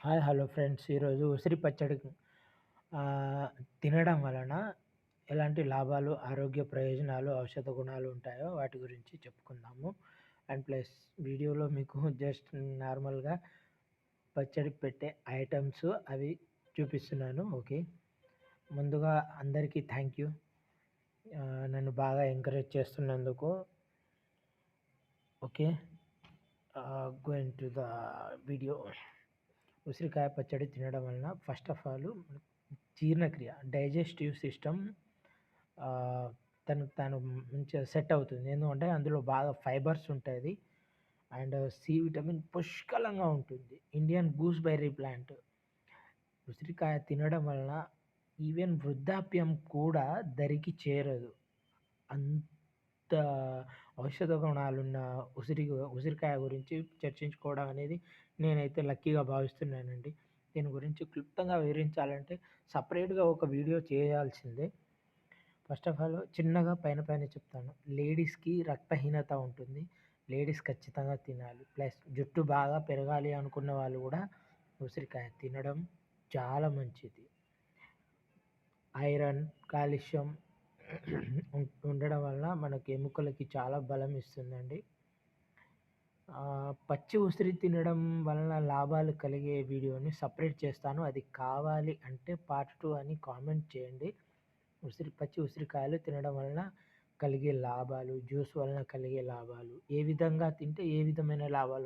Hi hello friends ఈరోజు ఉసిరి పచ్చడి తినడం వలన ఎలాంటి లాభాలు, ఆరోగ్య ప్రయోజనాలు, ఔషధ గుణాలు ఉంటాయో వాటి గురించి చెప్పుకుందాము. అండ్ ప్లస్ వీడియోలో మీకు జస్ట్ నార్మల్‌గా పచ్చడి పెట్టే ఐటమ్స్ అవి చూపిస్తున్నాను. ఓకే. ముందుగా అందరికీ థ్యాంక్ యూ. నన్ను బాగా ఎంకరేజ్ చేస్తున్నందుకు. Okay. Going to the video. ఉసిరికాయ పచ్చడి తినడం వలన ఫస్ట్ ఆఫ్ ఆల్ జీర్ణక్రియ డైజెస్టివ్ సిస్టమ్ తను తను మంచిగా సెట్ అవుతుంది. ఎందుకంటే అందులో బాగా ఫైబర్స్ ఉంటుంది అండ్ సి విటమిన్ పుష్కలంగా ఉంటుంది. Indian gooseberry plant. ఉసిరికాయ తినడం వలన ఈవెన్ వృద్ధాప్యం కూడా దరికి చేరదు. అంత ఔషధ గుణాలున్న ఉసిరి ఉసిరికాయ గురించి చర్చించుకోవడం అనేది నేనైతే లక్కీగా భావిస్తున్నానండి. దీని గురించి క్లుప్తంగా వివరించాలంటే సపరేట్గా ఒక వీడియో చేయాల్సిందే. ఫస్ట్ ఆఫ్ ఆల్ చిన్నగా పైన పైన చెప్తాను. లేడీస్‌కి రక్తహీనత ఉంటుంది. లేడీస్ ఖచ్చితంగా తినాలి. ప్లస్ జుట్టు బాగా పెరగాలి అనుకున్న వాళ్ళు కూడా ఉసిరికాయ తినడం చాలా మంచిది. ఐరన్, కాల్షియం ఉండడం వలన మనకి ఎముకలకి చాలా బలం ఇస్తుందండి. పచ్చి ఉసిరి తినడం వలన లాభాలు కలిగే వీడియోని సపరేట్ చేస్తాను. అది కావాలి అంటే పార్ట్ టూ అని కామెంట్ చేయండి. ఉసిరి పచ్చి ఉసిరికాయలు తినడం వలన కలిగే లాభాలు, జ్యూస్ వలన కలిగే లాభాలు, ఏ విధంగా తింటే ఏ విధమైన లాభాలు